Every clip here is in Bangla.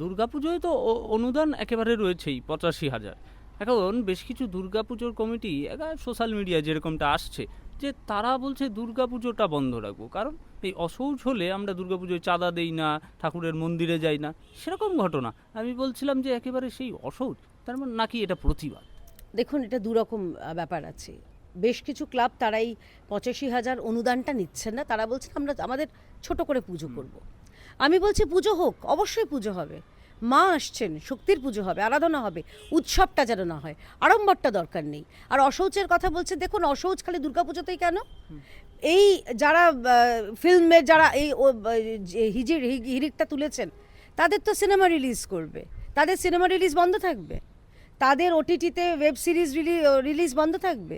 দুর্গাপুজোয় তো অনুদান একেবারে রয়েছেই, পঁচাশি হাজার। এখন বেশ কিছু দুর্গাপুজোর কমিটি সোশ্যাল মিডিয়ায় যেরকমটা আসছে, যে তারা বলছে দুর্গাপুজোটা বন্ধ রাখব। কারণ এই অসৌচ হলে আমরা দুর্গাপুজোয় চাঁদা দেই না, ঠাকুরের মন্দিরে যাই না, সেরকম ঘটনা। আমি বলছিলাম যে একেবারে সেই অসৌচ তার মানে নাকি এটা প্রতিবাদ? দেখুন, এটা দুরকম ব্যাপার আছে। বেশ কিছু ক্লাব তারাই পঁচাশি হাজার অনুদানটা নিচ্ছেন না। তারা বলছেন আমরা আমাদের ছোট করে পুজো করব। আমি বলছি পুজো হোক অবশ্যই পুজো হবে। মা আসছেন শক্তির পুজো হবে আরাধনা হবে উৎসবটা যেন না হয় আড়ম্বরটা দরকার নেই। আর অশৌচের কথা বলছে দেখুন অশৌচ খালি দুর্গাপুজোতেই কেন? এই যারা ফিল্মের যারা এই হিজির হিরিকটা তুলেছেন তাদের তো সিনেমা রিলিজ করবে। তাদের সিনেমা রিলিজ বন্ধ থাকবে। তাদের ওটিটিতে ওয়েব সিরিজ রিলিজ বন্ধ থাকবে।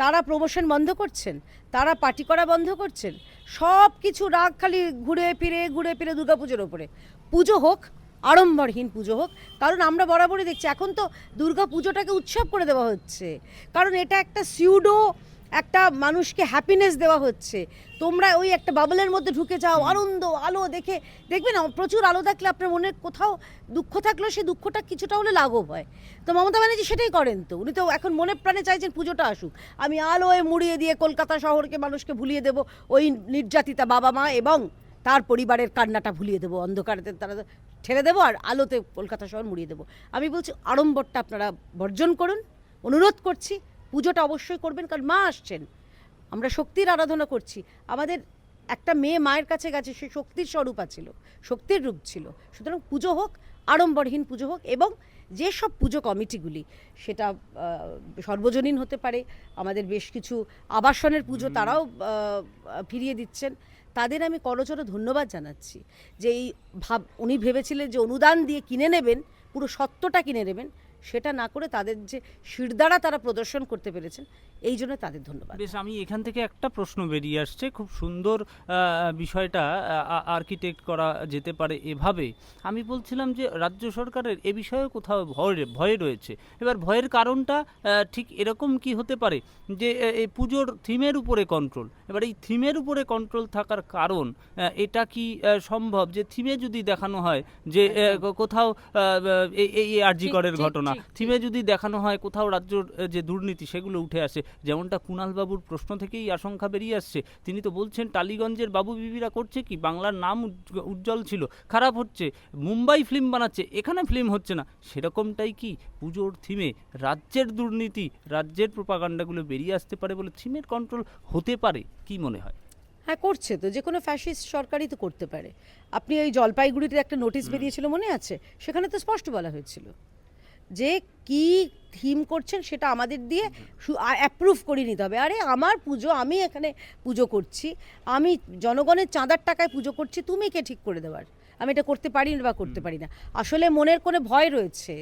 তারা প্রমোশন বন্ধ করছেন, তারা পার্টি করা বন্ধ করছেন সব কিছু রাগ খালি ঘুরে ফিরে ঘুরে ফিরে দুর্গাপুজোর ওপরে পুজো হোক, আড়ম্বরহীন পুজো হোক, কারণ আমরা বরাবরই দেখছি, এখন তো দুর্গা পুজোটাকে উৎসব করে দেওয়া হচ্ছে। কারণ এটা একটা সিউডো একটা মানুষকে হ্যাপিনেস দেওয়া হচ্ছে। তোমরা ওই একটা বাবলের মধ্যে ঢুকে যাও আনন্দ আলো দেখে দেখবে না প্রচুর আলো থাকলে আপনার মনে কোথাও দুঃখ থাকলেও সেই দুঃখটা কিছুটা হলে লাঘব হয়। তো মমতা ব্যানার্জি সেটাই করেন তো উনি তো এখন মনে প্রাণে চাইছেন পুজোটা আসুক। আমি আলোয় মুড়িয়ে দিয়ে কলকাতা শহরকে মানুষকে ভুলিয়ে দেব ওই নির্যাতিতা বাবা মা এবং তার পরিবারের কান্নাটা ভুলিয়ে দেবো অন্ধকারে তারা ঠেলে দেবো আর আলোতে কলকাতা শহর মুড়িয়ে দেবো। আমি বলছি আড়ম্বরটা আপনারা বর্জন করুন অনুরোধ করছি পুজোটা অবশ্যই করবেন কারণ মা আসছেন। আমরা শক্তির আরাধনা করছি। আমাদের একটা মেয়ে মায়ের কাছে গেছে সে শক্তির স্বরূপ ছিল শক্তির রূপ ছিল। সুতরাং পুজো হোক আড়ম্বরহীন পুজো হোক এবং যেসব পুজো কমিটিগুলি সেটা সর্বজনীন হতে পারে। আমাদের বেশ কিছু আবাসনের পুজো তারাও ফিরিয়ে দিচ্ছেন। তাদের আমি করজোরে ধন্যবাদ জানাচ্ছি যে এই ভাব উনি ভেবেছিলেন যে অনুদান দিয়ে কিনে নেবেন পুরো সত্যটা কিনে নেবেন। সেটা না করে তাদের যে শিরদাঁড়া তারা প্রদর্শন করতে পেরেছেন এই জন্য তাদের ধন্যবাদ। বেশ আমি এখান থেকে একটা প্রশ্ন বেরিয়ে আসছে। খুব সুন্দর বিষয়টা আর্কিটেক্ট করা যেতে পারে এভাবে। আমি বলছিলাম যে রাজ্য সরকারের এ বিষয়ে কোথাও ভয় ভয় রয়েছে। এবার ভয়ের কারণটা ঠিক এরকম কি হতে পারে যে এই পুজোর থিমের উপরে কন্ট্রোল এবার এই থিমের উপরে কন্ট্রোল থাকার কারণ এটা কি সম্ভব? যে থিমে যদি দেখানো হয় যে কোথাও এই আরজি করের ঘটনা। থিমে যদি দেখানো হয় কোথাও রাজ্যর যে দুর্নীতি সেগুলো উঠে আসে। যেমনটা কুণালবাবুর প্রশ্ন থেকেই আশঙ্কা বেরিয়ে আসছে। তিনি তো বলছেন টালিগঞ্জের বাবু বিবিরা করছে কি? বাংলার নাম উজ্জ- উজ্জ্বল ছিল। খারাপ হচ্ছে। মুম্বাই ফিল্ম বানাচ্ছে। এখানে ফিল্ম হচ্ছে না। সেরকমটাই কি পুজোর থিমে রাজ্যের দুর্নীতি রাজ্যের প্রোপাগান্ডাগুলো বেরিয়ে আসতে পারে বলে থিমের কন্ট্রোল হতে পারে? কি মনে হয়? হ্যাঁ করছে তো। যে কোনো ফ্যাসিস্ট সরকারই তো করতে পারে। আপনি ওই জলপাইগুড়িতে একটা নোটিশ বেরিয়েছিল মনে আছে? সেখানে তো স্পষ্ট বলা হয়েছিল। যে কি থিম করছেন সেটা আমাদের দিয়ে অ্যাপ্রুভ করে নিতে হবে। আরে আমার পুজো আমি এখানে পুজো করছি আমি জনগণের চাঁদার টাকায় পুজো করছি তুমি কে ঠিক করে দেওয়ার? আমি এটা করতে পারি না বা করতে পারি না। আসলে মনের কোনো ভয় রয়েছে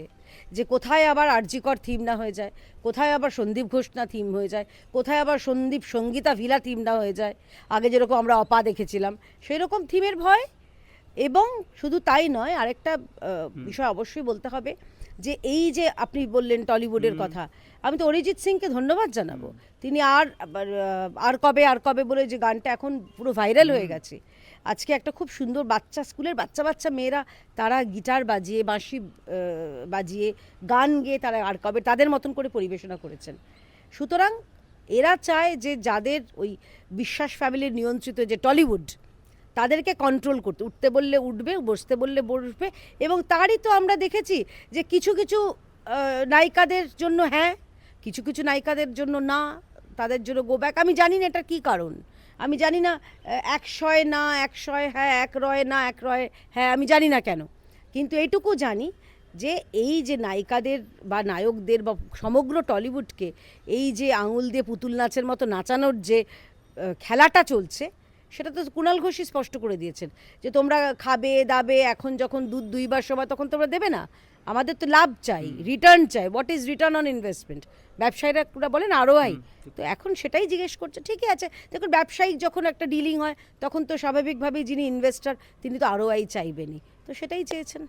যে কোথায় আবার আরজিকর থিম না হয়ে যায় কোথায় আবার সন্দীপ ঘোষ না থিম হয়ে যায় কোথায় আবার সন্দীপ সঙ্গীতা ভিলা থিম না হয়ে যায়। আগে যেরকম আমরা অপা দেখেছিলাম সেই রকম থিমের ভয়। এবং শুধু তাই নয় আরেকটা বিষয় অবশ্যই বলতে হবে যে এই যে আপনি বললেন টলিউডের কথা আমি তো অরিজিৎ সিংকে ধন্যবাদ জানাব। তিনি আর আর কবে আর কবে বলে যে গানটা এখন পুরো ভাইরাল হয়ে গেছে। আজকে একটা খুব সুন্দর বাচ্চা স্কুলের বাচ্চা বাচ্চা মেয়েরা তারা গিটার বাজিয়ে বাঁশি বাজিয়ে গান গেয়ে তারা আর কবে তাদের মতন করে পরিবেশনা করেছেন। সুতরাং এরা চায় যে যাদের ওই বিশ্বাস ফ্যামিলির নিয়ন্ত্রিত যে টলিউড তাদেরকে কন্ট্রোল করতে উঠতে বললে উঠবে বসতে বললে বসবে এবং তারই তো আমরা দেখেছি যে কিছু কিছু নায়িকাদের জন্য হ্যাঁ কিছু কিছু নায়িকাদের জন্য না তাদের জন্য গো ব্যাক আমি জানি না এটা কী কারণ। আমি জানি না আহ, এক শয় না এক শয় হ্যাঁ এক রয় না এক রয় হ্যাঁ আমি জানি না কেন। কিন্তু এইটুকু জানি যে এই যে নায়িকাদের বা নায়কদের বা সমগ্র টলিউডকে এই যে আঙুল দিয়ে পুতুল নাচের মতো নাচানোর যে খেলাটা চলছে সেটা তো কুণাল ঘোষই স্পষ্ট করে দিয়েছেন যে তোমরা খাবে দাবে এখন যখন দুধ দুইবার সময় তখন তোমরা দেবে না। আমাদের তো লাভ চাই রিটার্ন চাই। What is return on investment ব্যবসায়ীরা ওরা বলেন আরও আই তো এখন সেটাই জিজ্ঞেস করছে ঠিকই আছে। দেখুন ব্যবসায়িক যখন একটা ডিলিং হয় তখন তো স্বাভাবিকভাবেই যিনি ইনভেস্টার তিনি তো আরও আই চাইবেনই। তো সেটাই চেয়েছেন।